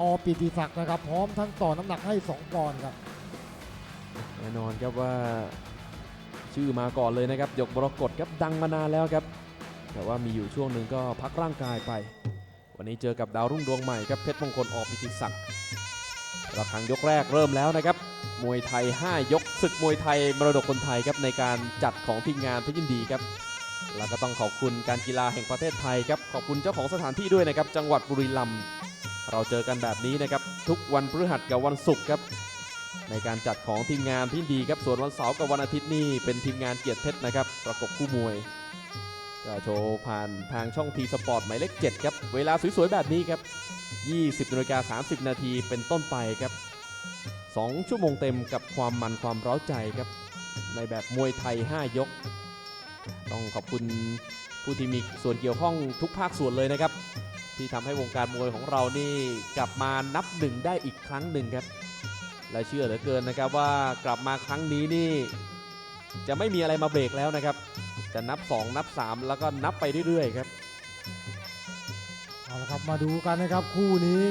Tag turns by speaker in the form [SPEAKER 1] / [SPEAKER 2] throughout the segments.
[SPEAKER 1] อปิติศักดิ์นะครับ พร้อมทั้งต่อน้ำหนักให้ 2ปอนด์ครับ
[SPEAKER 2] แน่นอนครับว่าชื่อมาก่อนเลยนะครับหยกบรกฎครับดังมานานแล้วครับ แต่ว่ามีอยู่ช่วงหนึ่งก็พักร่างกายไป วันนี้เจอกับดาวรุ่งดวงใหม่ครับเพชรมงคลออกพิธิศักดิ์ระฆังยกแรกเริ่มแล้วนะครับ มวยไทย 5 ยกศึกมวยไทยมรดกคนไทยครับในการจัดของทีมงานเพชรยินดีครับ แล้วก็ต้องขอบคุณการกีฬาแห่งประเทศไทยครับขอบคุณเจ้าของสถานที่ด้วยนะครับจังหวัดบุรีรัมย์ เราเจอกันแบบนี้นะครับ ทุกวันพฤหัสกับวันศุกร์ครับ ในการจัดของทีมงานที่ดีครับ ส่วนวันเสาร์กับวันอาทิตย์นี่เป็นทีมงานเกียรติเพชรนะครับ ประกบคู่มวยก็โชว์ผ่านทางช่องทีสปอร์ตหมายเลข7ครับ เวลาสวยๆแบบนี้ครับ 20นาฬิกา30 นาทีเป็นต้นไปครับ 2 ชั่วโมงเต็มกับความมันความเร้าใจครับ ในแบบมวยไทย 5 ยก ต้องขอบคุณผู้ที่มีส่วนเกี่ยวข้องทุกภาคส่วนเลยนะครับ ที่ทำให้วงการมวยของเรานี่กลับมานับหนึ่งได้อีกครั้งหนึ่งครับ และเชื่อเหลือเกินนะครับว่ากลับมาครั้งนี้นี่จะไม่มีอะไรมาเบรกแล้วนะครับ จะนับ 2 นับ 3 แล้วก็นับไปเรื่อยๆครับ
[SPEAKER 1] เอาละครับมาดูกันนะครับคู่นี้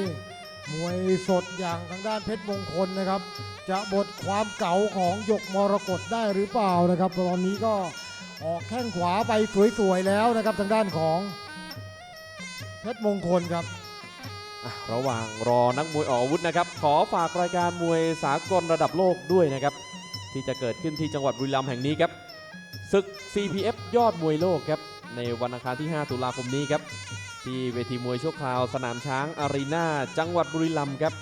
[SPEAKER 1] มวยสดอย่างทางด้านเพชรมงคลนะครับ จะบดความเก๋าของหยกมรกตได้หรือเปล่านะครับ ตอนนี้ก็ออกแข้งขวาไปสวยๆแล้วนะครับทางด้านของ เพชรมงคลครับ
[SPEAKER 2] ระหว่างรอนักมวยออกอาวุธนะครับ ขอฝากรายการมวยสากลระดับโลกด้วยนะครับ ที่จะเกิดขึ้นที่จังหวัดบุรีรัมย์แห่งนี้ครับศึก CPF ยอดมวยโลกครับ ในวันอังคารที่ 5 ตุลาคมนี้ครับ ที่เวทีมวยชั่วคราวสนามช้างอารีนาจังหวัดบุรีรัมย์ครับ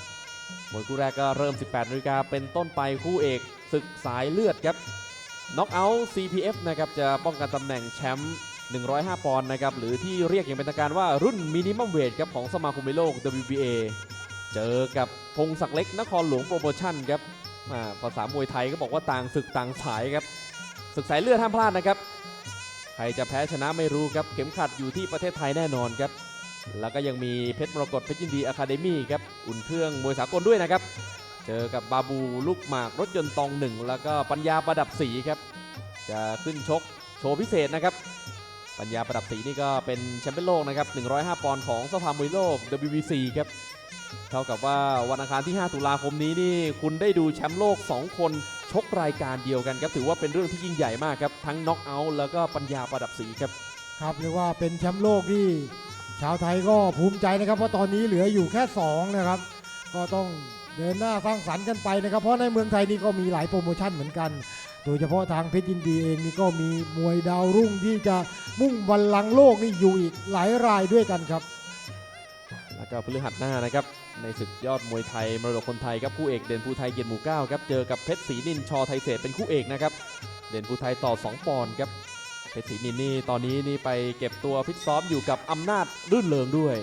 [SPEAKER 2] มวยคู่แรกก็เริ่ม 18นาฬิกาเป็นต้นไปคู่เอกศึกสายเลือดครับน็อกเอาท์ CPF นะครับจะป้องกันตำแหน่งแชมป์ 105 ปอนด์นะครับหรือที่เรียกอย่างเป็นทางการว่ารุ่นมินิมัมเวทครับของสมาคมมวยโลก WBA เจอกับพงศักดิ์เล็กนครหลวงโปรโมชั่นครับภาษามวยไทยก็บอกว่าต่างศึกต่างสายครับศึกสายเลือดห้ามพลาดนะครับใครจะแพ้ชนะไม่รู้ครับเข็มขัดอยู่ที่ประเทศไทยแน่นอนครับแล้วก็ยังมีเพชรมรกตเพชรยินดีอะคาเดมี่ครับอุ่นเครื่องมวยสากลด้วยนะครับเจอกับบาบูลูกหมากรถยนต์ตองหนึ่งแล้วก็ปัญญาประดับสีครับจะขึ้นชกโชว์พิเศษนะครับ ปัญญาประดับสีนี่ก็เป็นแชมป์เปี้ยนโลกนะครับ 105 ปอนด์ของสภามวยโลก WBC ครับ เท่ากับว่าวันอังคารที่ 5 ตุลาคมนี้นี่คุณได้ดูแชมป์โลก 2 คนชกรายการเดียวกันครับ ถือว่าเป็นเรื่องที่ยิ่งใหญ่มากครับ ทั้งน็อกเอาท์แล้วก็ปัญญาประดับสีครับ
[SPEAKER 1] ครับเรียกว่าเป็นแชมป์โลกที่ชาวไทยก็ภูมิใจนะครับเพราะตอนนี้เหลืออยู่แค่ 2 นะครับ ก็ต้องเดินหน้าสร้างสรรค์กันไปนะครับ เพราะในเมืองไทยนี่ก็มีหลายโปรโมชั่นเหมือนกัน โดยเฉพาะทางเพชรยินดีเองนี่ก็มีมวยดาวรุ่งที่จะมุ่งบัลลังโลกนี่อยู่อีกหลายรายด้วยกันครับ
[SPEAKER 2] แล้วก็พฤหัสหน้านะครับ ในศึกยอดมวยไทยมรดกคนไทยครับคู่เอกเด่นภูไทยเกียรติหมู่เก้าครับเจอกับเพชรศรีนินชอไทยเศษเป็นคู่เอกนะครับเด่นภูไทยต่อ 2 ปอนด์ครับเพชรศรีนินนี่ตอนนี้นี่ไปเก็บตัวฟิตซ้อมอยู่กับอำนาจรื่นเริงด้วย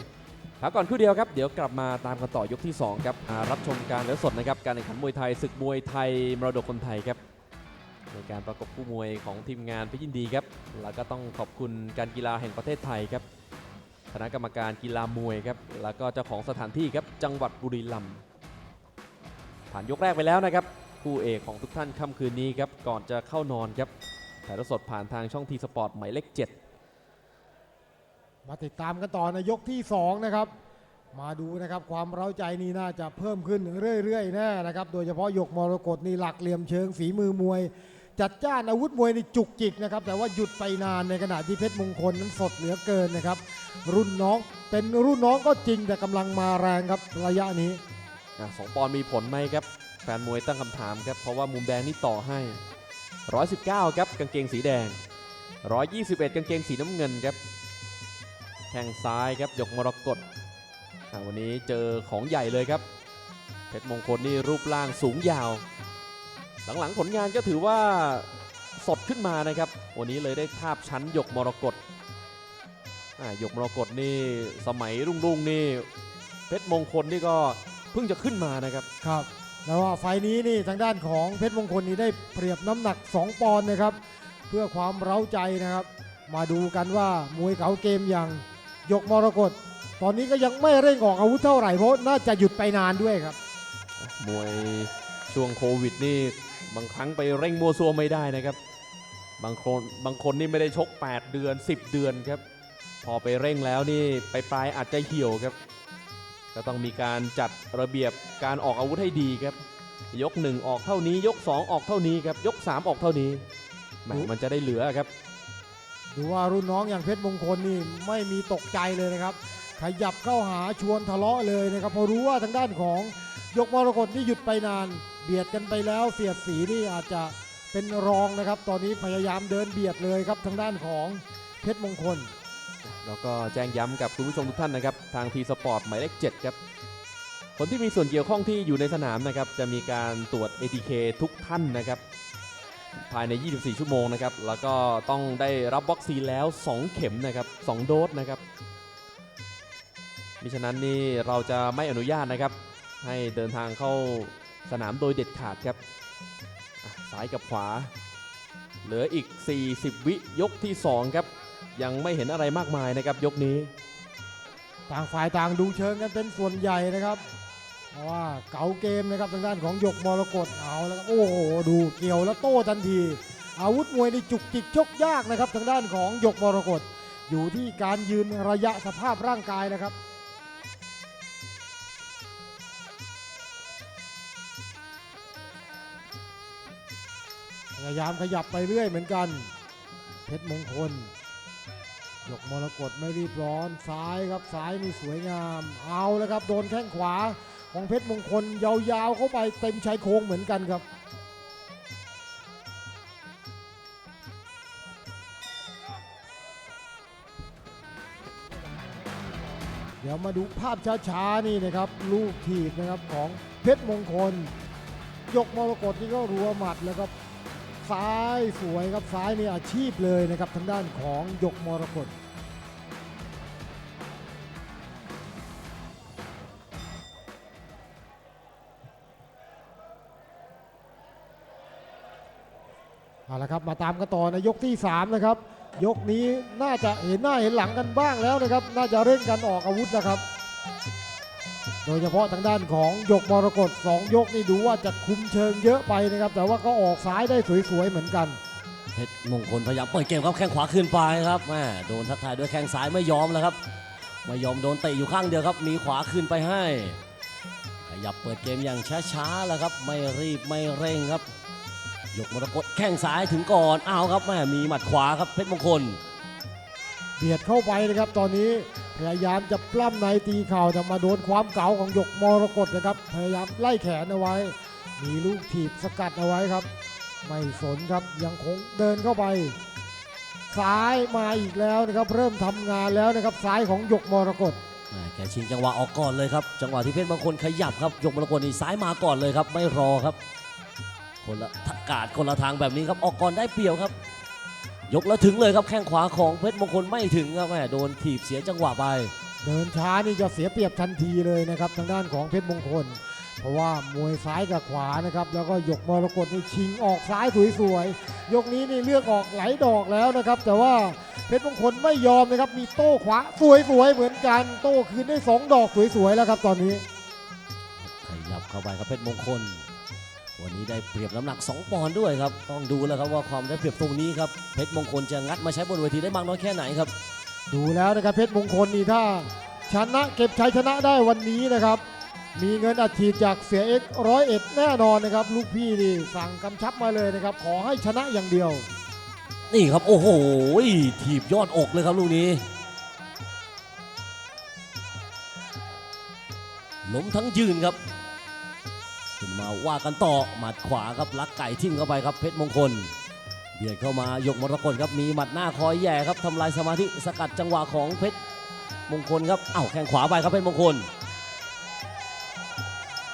[SPEAKER 2] พักก่อนครู่เดียวครับ เดี๋ยวกลับมาตามกันต่อยกที่ 2 ครับรับชมการแล้วสดนะครับ การแข่งขันมวยไทยศึกมวยไทยมรดกคนไทยครับ ในการประกบคู่มวยของทีมงานพชรยินดีครับ แล้วก็ต้องขอบคุณการกีฬาแห่งประเทศไทยครับ คณะกรรมการกีฬามวยครับ แล้วก็เจ้าของสถานที่ครับ จังหวัดบุรีรัมย์ ผ่านยกแรกไปแล้วนะครับ คู่เอกของทุกท่านค่ำคืนนี้ครับ ก่อนจะเข้านอนครับ ถ่ายทอดสดผ่านทางช่องทีสปอร์ตหมายเลข
[SPEAKER 1] มาติดตามกันต่อในยกที่ 2 นะครับ มาดูนะครับความเร้าใจนี่น่าจะเพิ่มขึ้นเรื่อยๆแน่นะครับ โดยเฉพาะยกมรกตนี่หลักเหลี่ยมเชิงฝีมือมวย จัดจ้านอาวุธมวยในจุกจิกนะครับแต่ว่าหยุดไปนานในขณะที่เพชรมงคลนั้นสดเหลือเกินนะครับ รุ่นน้องเป็นรุ่นน้องก็จริงแต่กำลังมาแรงครับระยะนี้
[SPEAKER 2] สองปอนด์มีผลไหมครับ แฟนมวยตั้งคำถามครับเพราะว่ามุมแดงนี่ต่อให้ 119 ครับกางเกงสีแดง 121 กางเกงสีน้ำเงินครับแข้งซ้ายครับหยกมรกตวันนี้เจอของใหญ่เลยครับ เพชรมงคลนี่รูปร่างสูงยาว หลังๆผลงานก็ถือว่าสดขึ้นมานะครับ วันนี้เลยได้ทาบชั้นหยกมรกตอะหยกมรกตนี่สมัยรุ่งๆนี่เพชรมงคลนี่ก็เพิ่งจะขึ้นมานะครับ
[SPEAKER 1] ครับ แล้วว่าไฟล์นี้นี่ทางด้านของเพชรมงคลนี่ได้เปรียบน้ำหนัก 2 ปอนด์นะครับ เพื่อความเร้าใจนะครับ มาดูกันว่ามวยเก๋าเกมอย่างหยกมรกตตอนนี้ก็ยังไม่เร่งออกอาวุธเท่าไหร่เพราะน่าจะหยุดไปนานด้วยครับ
[SPEAKER 2] มวยช่วงโควิดนี่ บางครั้งไปเร่งมัวซัวไม่ได้นะครับ บางคนบางคนนี่ไม่ได้ชก 8 เดือน 10 เดือนครับ พอไปเร่งแล้วนี่ไปปลายๆอาจจะเหี่ยวครับ ก็ต้องมีการจัดระเบียบการออกอาวุธให้ดีครับ ยก 1 ออกเท่านี้ ยก 2 ออกเท่านี้ครับยก 3 ออกเท่านี้แหมมันจะได้เหลือครับ
[SPEAKER 1] ดูว่ารุ่นน้องอย่างเพชรมงคลนี่ไม่มีตกใจเลยนะครับ ขยับเข้าหาชวนทะเลาะเลยนะครับเพอรู้ว่าทางด้านของยกมรกตนี่หยุดไปนาน เบียดกันไปแล้วเสียดสีนี่อาจจะเป็นรองนะครับ ตอนนี้พยายามเดินเบียดเลยครับทางด้านของเพชรมงคล
[SPEAKER 2] แล้วก็แจ้งย้ำกับคุณผู้ชมทุกท่านนะครับ ทางทีสปอร์ตหมายเลข7ครับ คนที่มีส่วนเกี่ยวข้องที่อยู่ในสนามนะครับ จะมีการตรวจ ATK ทุกท่านนะครับ ภายใน 24 ชั่วโมงนะครับ แล้วก็ต้องได้รับวัคซีนแล้ว 2 เข็มนะครับ 2 โดสนะครับมิฉะนั้นนี่เราจะไม่อนุญาตนะครับ ให้เดินทางเข้า สนามโดยเด็ดขาดครับซ้ายกับขวา เหลืออีก 40 วิยกที่ 2 ครับ ยังไม่เห็นอะไรมากมายนะครับยกนี้
[SPEAKER 1] ต่างฝ่ายต่างดูเชิงกันเป็นส่วนใหญ่นะครับเพราะว่าเก๋าเกมนะครับทางด้านของหยกมรกตเอาแล้วโอ้โหดูเกี่ยวแล้วโต้ทันที อาวุธมวยในจุกจิกชกยากนะครับทางด้านของหยกมรกตอยู่ที่การยืนระยะสภาพร่างกายนะครับ ยายามขยับไปเรื่อยเหมือนกัน เพชรมงคล ยกมรกตไม่รีบร้อนซ้ายครับซ้ายนี่สวยงาม เอาแล้วครับโดนแข้งขวาของเพชรมงคลยาวๆเข้าไปเต็มชายโครงเหมือนกันครับเดี๋ยวมาดูภาพช้าๆนี่นะครับลูกถีบนะครับของเพชรมงคล ยกมรกตนี่ก็รัวหมัดแล้วครับ ซ้ายสวยครับซ้ายนี่อาชีพเลยนะครับทางด้านของยกมรกตเอาละครับมาตามกันต่อในยกที่ 3 นะครับ ยกนี้น่าจะเห็นหน้าเห็นหลังกันบ้างแล้วนะครับ น่าจะเร่งกันออกอาวุธนะครับ โดยเฉพาะทางด้านของยกมรกต2ยกนี่ดูว่าจะคุมเชิงเยอะไปนะครับ แต่ว่าก็ออกซ้ายได้สวยๆเหมือนกัน
[SPEAKER 3] เพชรมงคลพยายามเปิดเกมครับแข้งขวาขึ้นไปครับแม่โดนทักทายด้วยแข้งซ้ายไม่ยอมแล้วครับ ไม่ยอมโดนเตะอยู่ข้างเดียวครับ มีขวาขึ้นไปให้ ขยับเปิดเกมอย่างช้าๆแล้วครับ ไม่รีบไม่เร่งครับ ยกมรกตแข้งซ้ายถึงก่อนอ้าวครับแม่มีหมัดขวาครับเพชรมงคล
[SPEAKER 1] เบียดเข้าไปนะครับตอนนี้ พยายามจะปล้ำในตีเข่าแต่มาโดนความเก๋าของหยกมรกตนะครับ พยายามไล่แขนเอาไว้ มีลูกถีบสกัดเอาไว้ครับ ไม่สนครับยังคงเดินเข้าไป ซ้ายมาอีกแล้วนะครับ เริ่มทำงานแล้วนะครับซ้ายของหยกมรกต
[SPEAKER 3] แกชิงจังหวะออกก่อนเลยครับ จังหวะที่เพชรมงคลขยับครับยกมรกตนี่ซ้ายมาก่อนเลยครับ ไม่รอครับ คนละทกาดคนละทางแบบนี้ครับออกก่อนได้เปรียวครับ ยกแล้วถึงเลยครับแข้งขวาของเพชรมงคลไม่ถึงครับแม่โดนถีบเสียจังหวะไป
[SPEAKER 1] เดินช้านี่จะเสียเปรียบทันทีเลยนะครับทางด้านของเพชรมงคล เพราะว่ามวยซ้ายกับขวานะครับแล้วก็หยกมรกตนี่ชิงออกซ้ายสวยๆยกนี้นี่เลือกออกหลายดอกแล้วนะครับ แต่ว่าเพชรมงคลไม่ยอมนะครับมีโต้ขวาสวยๆเหมือนกัน โต้คืนได้สองดอกสวยๆแล้วครับตอนนี้
[SPEAKER 3] ขยับเข้าไปครับเพชรมงคล วันนี้ได้เปรียบน้ำหนัก 2 ปอนด์ด้วยครับ ต้องดูแล้วครับว่าความได้เปรียบตรงนี้ครับ เพชรมงคลจะงัดมาใช้บนเวทีได้มากน้อยแค่ไหนครับ
[SPEAKER 1] ดูแล้วนะครับเพชรมงคลนี่ถ้าชนะเก็บชัยชนะได้วันนี้นะครับ มีเงินอัดฉีดจากเสียเอ็กร้อยเอ็ดแน่นอนนะครับ ลูกพี่นี่สั่งกำชับมาเลยนะครับ ขอให้ชนะอย่างเดียว
[SPEAKER 3] นี่ครับโอ้โหถีบยอดอกเลยครับลูกนี้ล้มทั้งยืนครับขึ้น มาว่ากันต่อหมัดขวาครับลักไก่ทิ่มเข้าไปครับเพชรมงคลเบียดเข้ามายกมรกตครับมีหมัดหน้าคอยแย่ครับทำลายสมาธิสกัดจังหวะของเพชรมงคลครับเอ้าแข้งขวาไปครับเพชรมงคล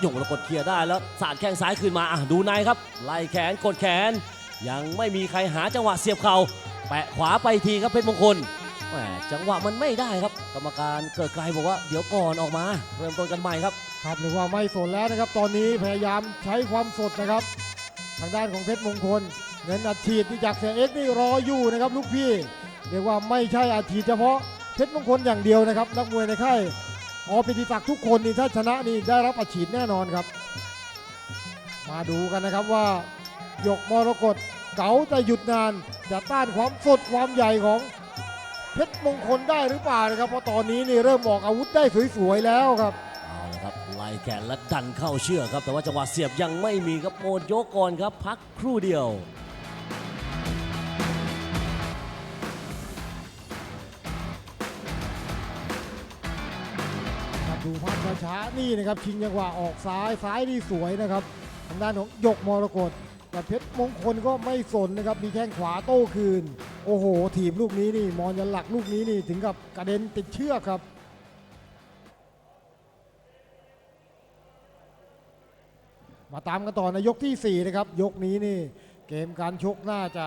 [SPEAKER 3] ยกมรกตเคลียร์ได้แล้วสาดแข้งซ้ายขึ้นมาอะดูในครับไล่แขนกดแขน ยังไม่มีใครหาจังหวะเสียบเข่าแปะขวาไปทีครับเพชรมงคล แหมจังหวะมันไม่ได้ครับ กรรมการเกิดไกลบอกว่าเดี๋ยวก่อนออกมา เริ่มต้นกันใหม่ครับ
[SPEAKER 1] ครับหรือว่าไม่สนแล้วนะครับ ตอนนี้พยายามใช้ความสดนะครับ ทางด้านของเพชรมงคล เงินอัดฉีดที่จากเสียเอ็กนี่รออยู่นะครับลูกพี่เรียกว่าไม่ใช่อัดฉีดเฉพาะเพชรมงคลอย่างเดียวนะครับนักมวยในค่ายอปิติศักดิ์ทุกคนนี่ถ้าชนะนี่ได้รับอัดฉีดแน่นอนครับ มาดูกันนะครับว่าหยกมรกตเก๋าแต่หยุดนานจะต้านความสดความใหญ่ของ เพชรมงคลได้หรือเปล่านะครับเพราะตอนนี้นี่เริ่มออกอาวุธได้สวยๆแล้วครับ
[SPEAKER 3] เอาล่แขนและดันเข้าเชือกครับ แต่ว่าจังหวะเสียบยังไม่มีครับโมดยกก่อนครับ พักครู่เดียว
[SPEAKER 1] ครับดูภาพช้าๆนี่นะครับชิงจังหวะออกซ้ายซ้ายนี่สวยนะครับทางด้านของหยกมรกตแต่เพชรมงคลก็ไม่สนนะครับมีแข้งขวาโต้คืน โอ้โหทีมลูกนี้นี่มอนยันหลักลูกนี้นี่ถึงกับกระเด็นติดเชือกครับ มาตามกันต่อในยกทีสี่ 4 นะครับ ยกนี้นี่เกมการชกน่าจะ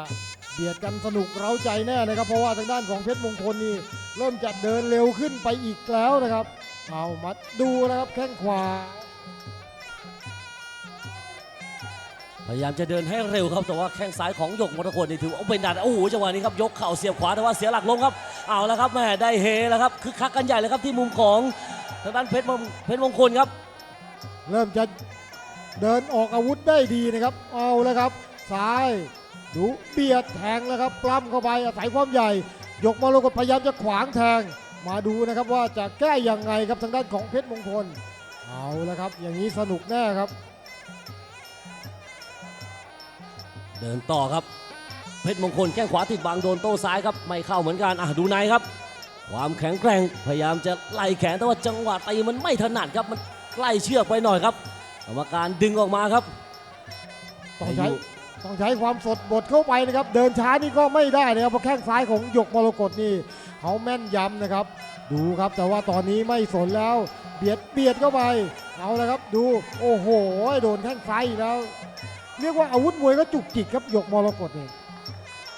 [SPEAKER 1] เบียดกันสนุกเร้าใจแน่นะครับ เพราะว่าทางด้านของเพชรมงคลนี่เริ่มจะเดินเร็วขึ้นไปอีกแล้วนะครับ เอามาดูนะครับแข้งขวา
[SPEAKER 3] พยายามจะเดินให้เร็วครับแต่ว่าแข้งซ้ายของหยกมรกตนี่ถือว่าเป็นดันโอ้โหจังหวะนี้ครับยกเข่าเสียบขวาแต่ว่าเสียหลักล้มครับเอาแล้วครับแม่ได้เฮแล้วครับคึกคักกันใหญ่เลยครับที่มุมของทางด้านเพชรมงเพชรมงคลครับ
[SPEAKER 1] เริ่มจะเดินออกอาวุธได้ดีนะครับ เอาแล้วครับซ้ายดูเบียดแทงแล้วครับปล้ำเข้าไปอาศัยความใหญ่ยกมรกตพยายามจะขวางแทง มาดูนะครับว่าจะแก้ยังไงครับทางด้านของเพชรมงคล เอาแล้วครับ อย่างนี้สนุกแน่ครับ
[SPEAKER 3] เดินต่อครับ เพชรมงคลแข้งขวาติดบังโดนโต้ซ้ายครับไม่เข้าเหมือนกันอะดูในครับ ความแข็งแกร่งพยายามจะไล่แขนแต่ว่าจังหวะตีมันไม่ถนัดครับมันใกล้เชือกไปหน่อยครับกรรมการดึงออกมาครับ
[SPEAKER 1] ต้องใช้ต้องใช้ความสดบดเข้าไปนะครับ เดินช้านี่ก็ไม่ได้นะครับเพราะแข้งซ้ายของหยกมรกตนี่เขาแม่นยำนะครับ ดูครับแต่ว่าตอนนี้ไม่สนแล้ว เบียดเบียดเข้าไปเอาแล้วครับ ดูโอ้โหโดนแข้งซ้ายแล้ว เรียกว่าอาวุธมวยก็จุกจิกครับหยกมรกตนี่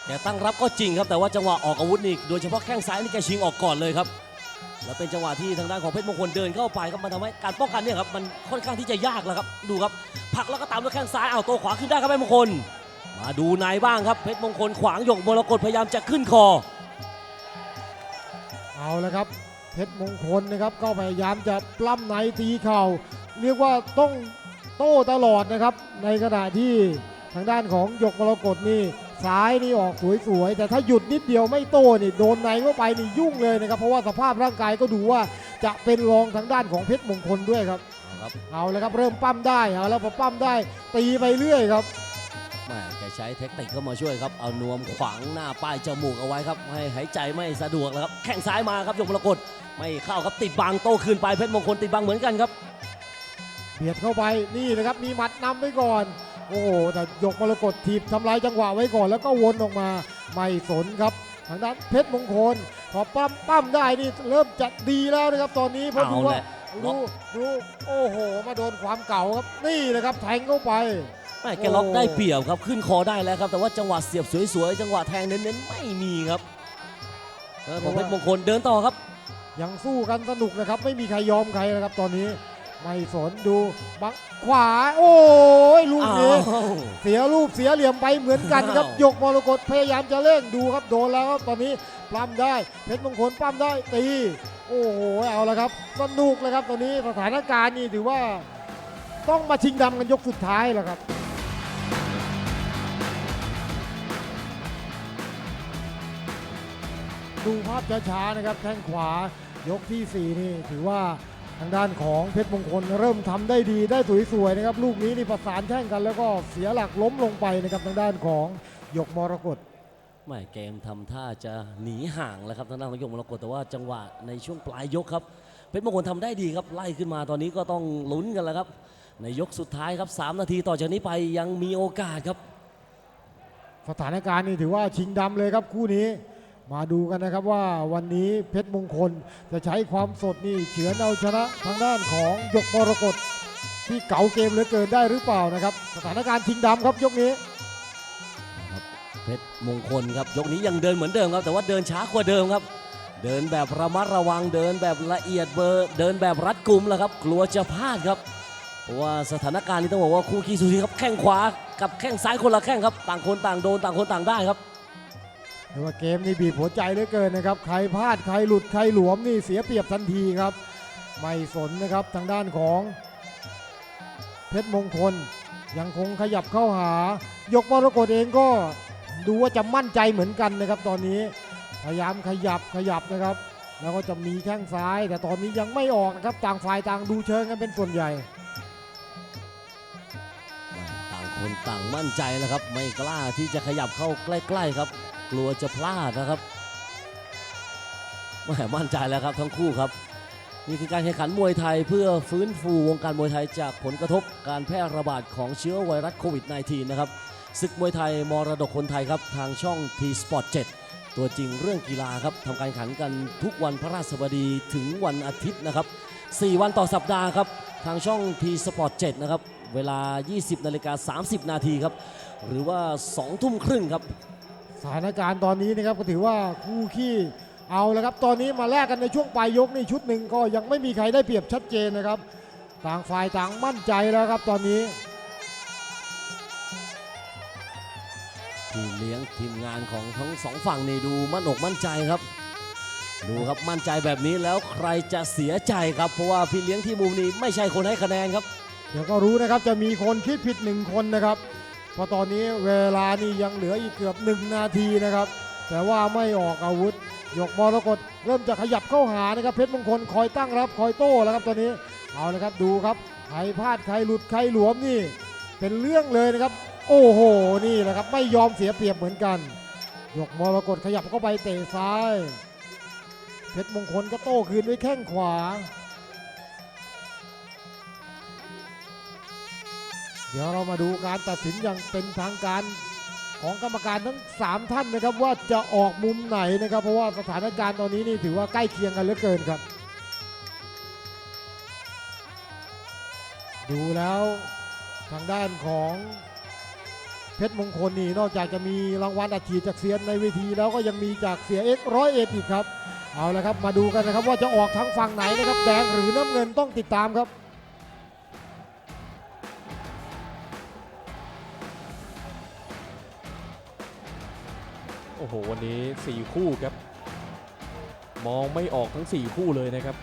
[SPEAKER 3] แกตั้งรับก็จริงครับ แต่ว่าจังหวะออกอาวุธนี่โดยเฉพาะแข้งซ้ายนี่แกชิงออกก่อนเลยครับ แล้วเป็นจังหวะที่ทางด้านของเพชรมงคลเดินเข้าไปครับมันทำให้การป้องกันเนี่ยครับมันค่อนข้างที่จะยากแล้วครับดูครับผลักแล้วก็ตามด้วยแข้งซ้ายเอาตัวขวาขึ้นได้ครับเพชรมงคล มาดูในบ้างครับเพชรมงคลขวางหยกมรกตพยายามจะขึ้นคอ
[SPEAKER 1] เอาแล้วครับ เพชรมงคลนะครับก็พยายามจะปล้ำในตีเข่า เรียกว่าต้อง โต้ตลอดนะครับ ในขณะที่ทางด้านของหยกมรกตนี่ซ้ายนี่ออกสวยๆแต่ถ้าหยุดนิดเดียวไม่โต้นี่โดนในเข้าไปนี่ยุ่งเลยนะครับเพราะว่าสภาพร่างกายก็ดูว่าจะเป็นรองทางด้านของเพชรมงคลด้วยครับ
[SPEAKER 3] เอาครับ
[SPEAKER 1] เอาเลยครับเริ่มปั้มได้เอาแล้วพอปั้มได้ ตีไปเรื่อยครับ
[SPEAKER 3] แม่แกใช้เทคนิคเข้ามาช่วยครับเอานวมขวางหน้าป้ายจมูกเอาไว้ครับให้หายใจไม่สะดวกแล้วครับแข้งซ้ายมาครับหยกมรกตไม่เข้าครับติดบังโต้คืนไปเพชรมงคลติดบังเหมือนกันครับ
[SPEAKER 1] เบียดเข้าไปนี่นะครับมีหมัดนำไว้ก่อน โอ้โหแต่ยกมรกตถีบทำลายจังหวะไว้ก่อนแล้วก็วนออกมาไม่สนครับ ทางด้านเพชรมงคลพอปั้มปั้มได้นี่เริ่มจะดีแล้วนะครับตอนนี้เพราะ
[SPEAKER 3] เอา
[SPEAKER 1] ดูว่า
[SPEAKER 3] แหละ
[SPEAKER 1] ดูดูโอ้โห มาโดนความเก่าครับนี่นะครับแทงเข้าไป
[SPEAKER 3] แม่แกล็อกได้เปรียบครับขึ้นคอได้แล้วครับ แต่ว่าจังหวะเสียบสวยๆจังหวะแทงเน้นๆไม่มีครับแล้วของเพชรมงคลเดินต่อครับ
[SPEAKER 1] ยังสู้กันสนุกนะครับ ไม่มีใครยอมใครนะครับตอนนี้ ไม่สนดูบังขวา โอ้ยลูกนี้
[SPEAKER 3] อ้าว
[SPEAKER 1] เสียรูปเสียเหลี่ยมไปเหมือนกันครับ
[SPEAKER 3] อ้าว
[SPEAKER 1] ยกมรกตพยายามจะเร่งดูครับโดนแล้วครับตอนนี้ปล้ำได้เพชรมงคลปล้ำได้ตีโอ้โหเอาละครับสนุกเลยครับตอนนี้สถานการณ์นี่ถือว่า ต้องมาชิงดำกันยกสุดท้ายแล้วครับ ดูภาพช้าๆนะครับแข้งขวายกที่ 4 นี่ถือว่า ทางด้านของเพชรมงคลเริ่มทำได้ดีได้สวยๆนะครับ ลูกนี้นี่ประสานแข่งกัน แล้วก็เสียหลักล้มลงไปนะครับทางด้านของหยกมรกต
[SPEAKER 3] แม่เกมทำท่าจะหนีห่างแล้วครับทางด้านของหยกมรกตแต่ว่าจังหวะในช่วงปลายยกครับเพชรมงคลทำได้ดีครับไล่ขึ้นมาตอนนี้ก็ต้องลุ้นกันแล้วครับ ในยกสุดท้ายครับ 3 นาทีต่อจากนี้ไปยังมีโอกาสครับ
[SPEAKER 1] สถานการณ์นี่ถือว่าชิงดำเลยครับคู่นี้ มาดูกันนะครับว่าวันนี้เพชรมงคลจะใช้ความสดนี่เฉือนเอาชนะทางด้านของยกมรกตที่เก่าเกมเหลือเกินได้หรือเปล่านะครับ สถานการณ์ชิงดำครับยกนี้
[SPEAKER 3] เพชรมงคลครับยกนี้ยังเดินเหมือนเดิมครับ แต่ว่าเดินช้ากว่าเดิมครับ เดินแบบระมัดระวังเดินแบบละเอียดเบอร์เดินแบบรัดกุมแล้วครับ กลัวจะพลาดครับเพราะว่าสถานการณ์นี้ต้องบอกว่าคู่ขี้สูสีครับแข้งขวากับแข้งซ้ายคนละแข้งครับ ต่างคนต่างโดนต่างคนต่างได้ครับ
[SPEAKER 1] แต่ว่าเกมนี่บีบหัวใจเหลือเกินนะครับ ใครพลาดใครหลุดใครหลวมนี่เสียเปรียบทันทีครับ ไม่สนนะครับทางด้านของเพชรมงคล ยังคงขยับเข้าหา ยกมรกตเองก็ดูว่าจะมั่นใจเหมือนกันนะครับ ตอนนี้พยายามขยับขยับนะครับ แล้วก็จะมีแข้งซ้าย แต่ตอนนี้ยังไม่ออกนะครับต่างฝ่ายต่างดูเชิงกันเป็นส่วนใหญ่
[SPEAKER 3] ต่างคนต่างมั่นใจแล้วครับ ไม่กล้าที่จะขยับเข้าใกล้ ๆครับ กลัวจะพลาดนะครับแม่มั่นใจแล้วครับทั้งคู่ครับ นี่คือการแข่งขันมวยไทยเพื่อฟื้นฟูวงการมวยไทยจากผลกระทบการแพร่ระบาดของเชื้อไวรัสโควิด -19 นะครับศึกมวยไทยมรดกคนไทยครับทางช่อง T Sport 7 ตัวจริงเรื่องกีฬาครับทำการแข่งขันกันทุกวันพระราชบดีถึงวันอาทิตย์นะครับ 4 วันต่อสัปดาห์ครับทางช่อง T Sport 7 นะครับ เวลา 20 นาฬิกา 30 นาทีครับ หรือว่า 2 ทุ่มครึ่งครับ
[SPEAKER 1] ถานการณ์ตอนนี้นะครับก็ถือว่าคู่ขี้เอาแล้วครับ ตอนนี้มาแลกกันในช่วงปลายยกนี่ชุดหนึ่งก็ยังไม่มีใครได้เปรียบชัดเจนนะครับ ต่างฝ่ายต่างมั่นใจแล้วครับตอนนี้
[SPEAKER 3] ทีมเลี้ยงทีมงานของทั้งสองฝั่งนี่ดูมั่นอกมั่นใจครับ ดูครับมั่นใจแบบนี้แล้วใครจะเสียใจครับ เพราะว่าพี่เลี้ยงที่มุมนี้ไม่ใช่คนให้คะแนนครับ
[SPEAKER 1] เดี๋ยวก็รู้นะครับจะมีคนคิดผิดหนึ่งคนนะครับ เพราะตอนนี้เวลานี่ยังเหลืออีกเกือบหนึ่งนาทีนะครับ แต่ว่าไม่ออกอาวุธหยกมรกตเริ่มจะขยับเข้าหานะครับ เพชรมงคลคอยตั้งรับคอยโต้แล้วครับตอนนี้เอาละครับดูครับใครพลาดใครหลุดใครหลวมนี่เป็นเรื่องเลยนะครับ โอ้โหนี่แหละครับไม่ยอมเสียเปรียบเหมือนกันหยกมรกตขยับเข้าไปเตะซ้าย เพชรมงคลก็โต้คืนด้วยแข้งขวา เดี๋ยวเรามาดูการตัดสินอย่างเป็นทางการของกรรมการทั้ง 3 ท่านนะครับ ว่าจะออกมุมไหนนะครับ เพราะว่าสถานการณ์ตอนนี้นี่ถือว่าใกล้เคียงกันเหลือเกินครับ ดูแล้วทางด้านของเพชรมงคลนี่นอกจากจะมีรางวัลอัดฉีดจากเซียนในเวทีแล้วก็ยังมีจากเสียเอ็กร้อยเอ็ดอีกครับ เอาละครับมาดูกันนะครับว่าจะออกทางฝั่งไหนนะครับแดงหรือน้ำเงินต้องติดตามครับ
[SPEAKER 2] อ้โห วันนี้ 4 คู่ครับ มองไม่ออกทั้ง 4 คู่เลยนะครับ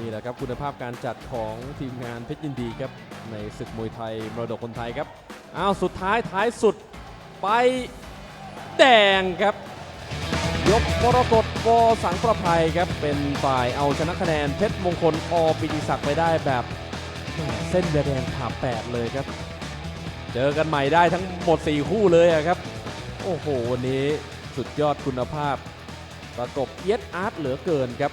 [SPEAKER 2] นี่แหละครับคุณภาพการจัดของทีมงานเพชรยินดีครับ ในศึกมวยไทยมรดกคนไทยครับอ้าวสุดท้ายท้ายสุดไปแดงครับ ยกมรกตวสังประภัยครับ เป็นฝ่ายเอาชนะคะแนนเพชรมงคลอปิติศักดิ์ไปได้แบบเส้นแดงผ่าแปดเลยครับ เจอกันใหม่ได้ทั้งหมด 4 คู่เลยครับ อ้โห วันนี้สุดยอดคุณภาพ ประกบเอียดอาร์ตเหลือเกินครับ